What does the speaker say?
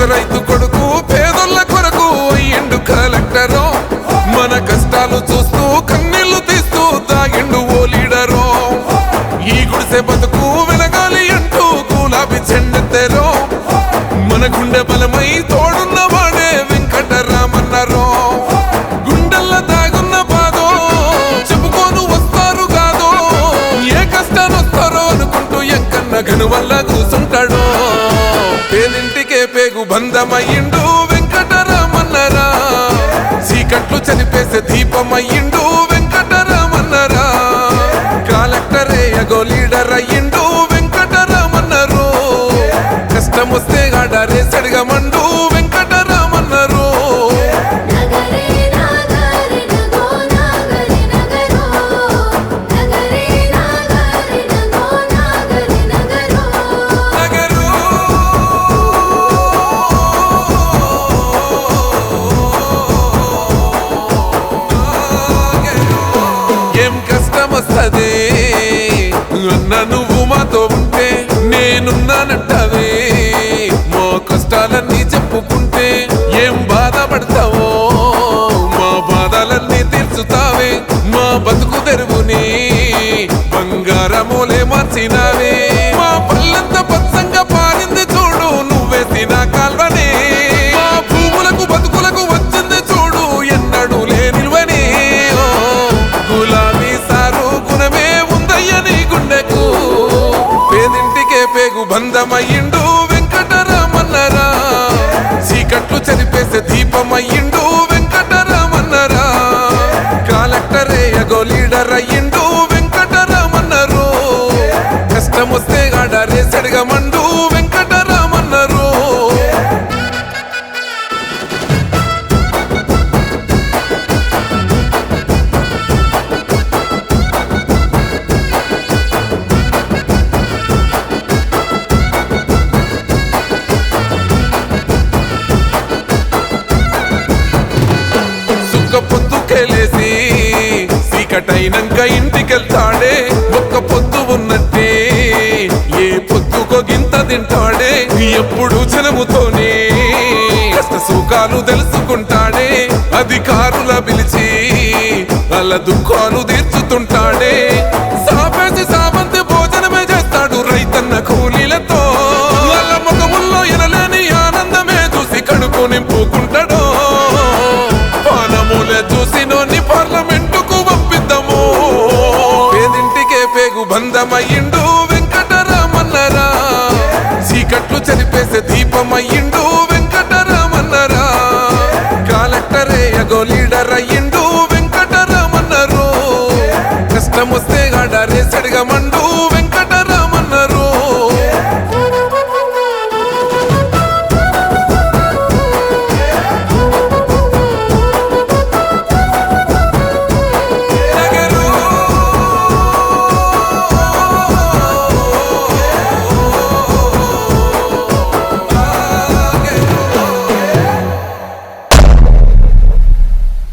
de la. బంధమయ్యిండు వెంకటరామన్నరా. చీకట్లు చనిపేసే దీపమయ్యిండు వెంకటరామన్నరా. కలెక్టరే అగో leader అయ్యిండు చెప్పుకుంటే మా కష్టాలన్నీ చెప్పుకుంటే ఏం బాధపడతావో? మా బాధలన్నీ తీర్చుతావే మా బతుకు తెరువుని బంగారములే మార్చినావే. మా పల్లెంత పచ్చంగా పారింది చూడు నువ్వేసిన కాల్వనే. మా భూములకు బతుకులకు వచ్చింది చూడు ఎన్నడూ లేనివని ఓ, గులాబీ సారు గుణమే ఉందయ్య నీ గుండెకు. పేదింటికే పేగు బంధమయ్యి వెంకటరామన్నరా చీకట్లు చనిపేసే దీపమయ్యిండు వెంకటరామన్నరా? కాలెక్టరే ఎగో లీడర్ అయ్యిండు వెంకటరామన్నరు. కష్టం వస్తే ఆడారే సడిగమండు ఇంటికెళ్తాడే ఒక్క పొద్దు ఉన్నట్టే. ఏ పొద్దుకో గింత తింటాడే ఎప్పుడు జనముతోనే. కష్ట సుఖాలు తెలుసుకుంటాడే అధికారుల పిలిచి వాళ్ళ దుఃఖాలు తీర్చుతుంటాడే. సాపేసి సామంతి భోజనమే చేస్తాడు రైతన్న కూలీలతో. వాళ్ళ ముఖముల్లో ఎనలేని ఆనందమే చూసి కడుపు నింపుకు పేగు వెంకటరామన్నరా. చీకట్లు చనిపేసే దీపమయ్యిండు